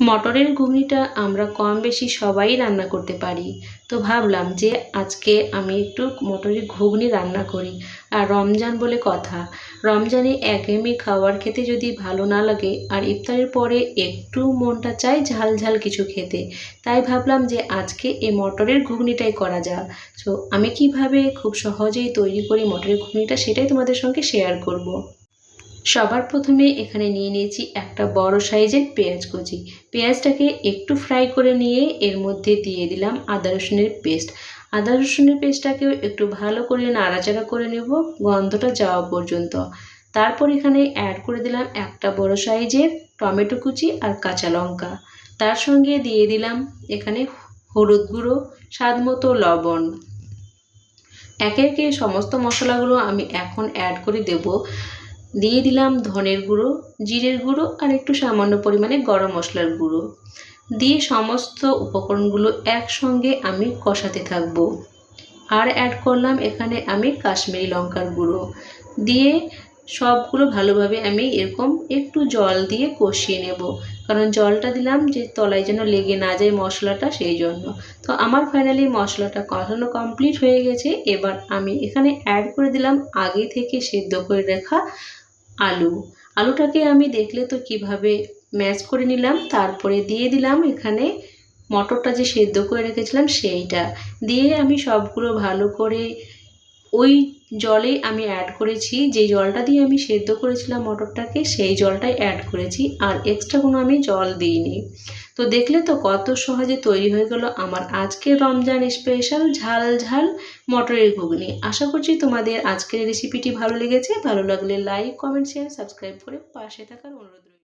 মটরের ঘুগনিটা আমরা কম বেশি সবাই রান্না করতে পারি। তো ভাবলাম যে আজকে আমি একটু মটরের ঘুগনি রান্না করি। আর রমজান বলে কথা। রমজানে একঘেয়েমি খাবার খেতে যদি ভালো না লাগে, আর ইফতারের পরে একটু মনটা চাই ঝাল ঝাল কিছু খেতে, তাই ভাবলাম যে আজকে এই মটরের ঘুগনিটাই করা যাক। তো আমি কীভাবে খুব সহজেই তৈরি করি মটরের ঘুগনিটা সেটাই তোমাদের সঙ্গে শেয়ার করব। সবার প্রথমে এখানে নিয়ে নিয়েছি একটা বড় সাইজের পেঁয়াজ কুচি। পেঁয়াজটাকে একটু ফ্রাই করে নিয়ে এর মধ্যে দিয়ে দিলাম আদা রসুনের পেস্ট। আদা রসুনের পেস্টটাকেও একটু ভালো করে নাড়াচাড়া করে নেব গন্ধটা যাওয়া পর্যন্ত। তারপর এখানে অ্যাড করে দিলাম একটা বড় সাইজের টমেটো কুচি আর কাঁচা লঙ্কা। তার সঙ্গে দিয়ে দিলাম এখানে হলুদ গুঁড়ো, স্বাদ মতো লবণ। একে একে সমস্ত মশলাগুলো আমি এখন অ্যাড করে দেব। দিয়ে দিলাম ধনের গুঁড়ো, জিরের গুঁড়ো আর একটু সামান্য পরিমাণে গরম মশলার গুঁড়ো। দিয়ে সমস্ত উপকরণগুলো একসঙ্গে আমি কষাতে থাকব। আর অ্যাড করলাম এখানে আমি কাশ্মীরি লঙ্কার গুঁড়ো। দিয়ে সবগুলো ভালোভাবে আমি এরকম একটু জল দিয়ে কষিয়ে নেব। কারণ জলটা দিলাম যে তলায় যেন লেগে না যায় মশলাটা, সেই জন্য। তো আমার ফাইনালি মশলাটা কষানো কমপ্লিট হয়ে গেছে। এবার আমি এখানে অ্যাড করে দিলাম আগে থেকে সেদ্ধ করে রাখা আলু। আলুটাকে আমি দেখলে তো কীভাবে ম্যাশ করে নিলাম, তারপরে দিয়ে দিলাম এখানে মটরটা যে সেদ্ধ করে রেখেছিলাম সেইটা। দিয়ে আমি সবগুলো ভালো করে ওই জলে আমি অ্যাড করেছি, যে জলটা দিয়ে আমি সেদ্ধ করেছিলাম মটরটাকে, সেই জলটাই অ্যাড করেছি, আর এক্সট্রা কোনো আমি জল দিইনি। তো দেখলে তো কত সহজে তৈরি হয়ে গেল আমার আজকের রমজান স্পেশাল ঝাল ঝাল মটরের ঘুগনি। আশা করছি তোমাদের আজকের রেসিপিটি ভালো লেগেছে, ভালো লাগলে লাইক কমেন্ট শেয়ার সাবস্ক্রাইব করে পাশে থাকার অনুরোধ